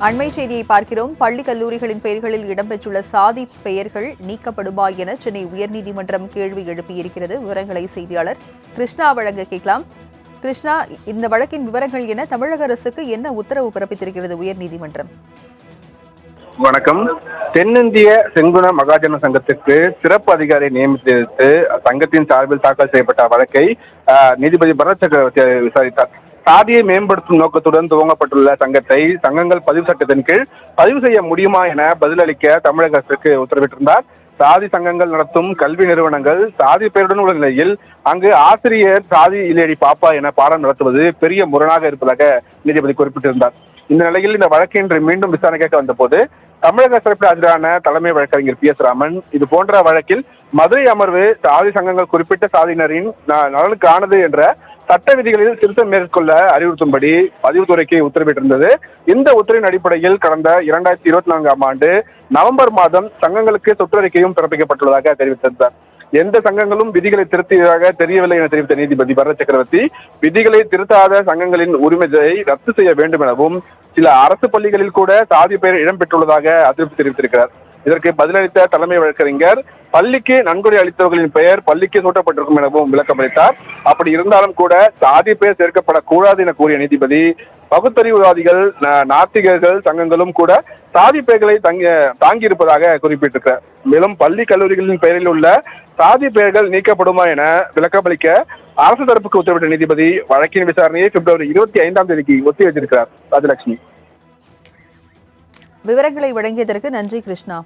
அண்மை செய்தியை பார்க்கிறோம். பள்ளி கல்லூரிகளின் பெயர்களில் இடம்பெற்றுள்ள சாதி பெயர்கள் நீக்கப்படுமா என சென்னை உயர்நீதிமன்றம் கேள்வி எழுப்பியிருக்கிறது. விவரங்களை செய்தியாளர் கிருஷ்ணா வழங்க கேட்கலாம். கிருஷ்ணா இந்த வழக்கின் விவரங்கள் என தமிழக அரசுக்கு என்ன உத்தரவு பிறப்பித்திருக்கிறது உயர்நீதிமன்றம்? வணக்கம். தென்னிந்திய செங்குண மகாஜன சங்கத்துக்கு சிறப்பு அதிகாரியை நியமித்து சங்கத்தின் சார்பில் தாக்கல் செய்யப்பட்ட வழக்கை ஆஹ், நீதிபதி பரத் சக்கரவர்த்தி விசாரித்தார். சாதியை மேம்படுத்தும் நோக்கத்துடன் துவங்கப்பட்டுள்ள சங்கத்தை சங்கங்கள் பதிவு சட்டத்தின் கீழ் பதிவு செய்ய முடியுமா என பதிலளிக்க தமிழக அரசுக்கு உத்தரவிட்டிருந்தார். சாதி சங்கங்கள் நடத்தும் கல்வி நிறுவனங்கள் சாதி பெயருடன் உள்ள நிலையில் அங்கு ஆசிரியர் சாதி இல்லையடி பாப்பா என பாடம் நடத்துவது பெரிய முரணாக இருப்பதாக நீதிபதி குறிப்பிட்டிருந்தார். இந்த நிலையில் இந்த வழக்கு இன்று மீண்டும் விசாரணைக்கு வந்தபோது தமிழக சிறப்பில் ஆஜரான தலைமை வழக்கறிஞர் பி எஸ் ராமன் இது போன்ற வழக்கில் மதுரை அமர்வு சாதி சங்கங்கள் குறிப்பிட்ட சாதியினரின் நலனுக்கானது என்ற சட்ட விதிகளில் திருத்தம் மேற்கொள்ள அறிவுறுத்தும்படி பதிவுத்துறைக்கு உத்தரவிட்டிருந்தது. இந்த உத்தரவின் அடிப்படையில் கடந்த இரண்டாயிரத்தி இருபத்தி நான்காம் ஆண்டு நவம்பர் மாதம் சங்கங்களுக்கு சுற்றறிக்கையும் பிறப்பிக்கப்பட்டுள்ளதாக தெரிவித்திருந்தார் எந்த சங்கங்களும் விதிகளை திருத்தியதாக தெரியவில்லை என தெரிவித்த நீதிபதி பர சக்கரவர்த்தி விதிகளை திருத்தாத சங்கங்களின் உரிமையை ரத்து செய்ய வேண்டும் எனவும் சில அரசு பள்ளிகளில் கூட சாதி பெயர் இடம்பெற்றுள்ளதாக அதிருப்தி தெரிவித்திருக்கிறார். இதற்கு பதிலளித்த தலைமை வழக்கறிஞர் பள்ளிக்கு நன்கொடை அளித்தவர்களின் பெயர் பள்ளிக்கு சூட்டப்பட்டிருக்கும் எனவும் விளக்கமளித்தார் அப்படி இருந்தாலும் கூட சாதி பெயர் சேர்க்கப்படக்கூடாது என கூறிய நீதிபதி பகுத்தறிவுவாதிகள் நாத்திகர்கள் சங்கங்களும் கூட சாதி பெயர்களை தங்கி தாங்கியிருப்பதாக குறிப்பிட்டிருக்கிறார். மேலும் பள்ளி கல்லூரிகளின் பெயரில் உள்ள சாதி பெயர்கள் நீக்கப்படுமா என விளக்கமளிக்க அரசு தரப்புக்கு உத்தரவிட்ட நீதிபதி வழக்கின் விசாரணையை பிப்ரவரி இருபத்தி ஐந்தாம் தேதிக்கு ஒத்தி வைத்திருக்கிறார் ராஜலட்சுமி. விவரங்களை வழங்கியதற்கு நன்றி கிருஷ்ணா.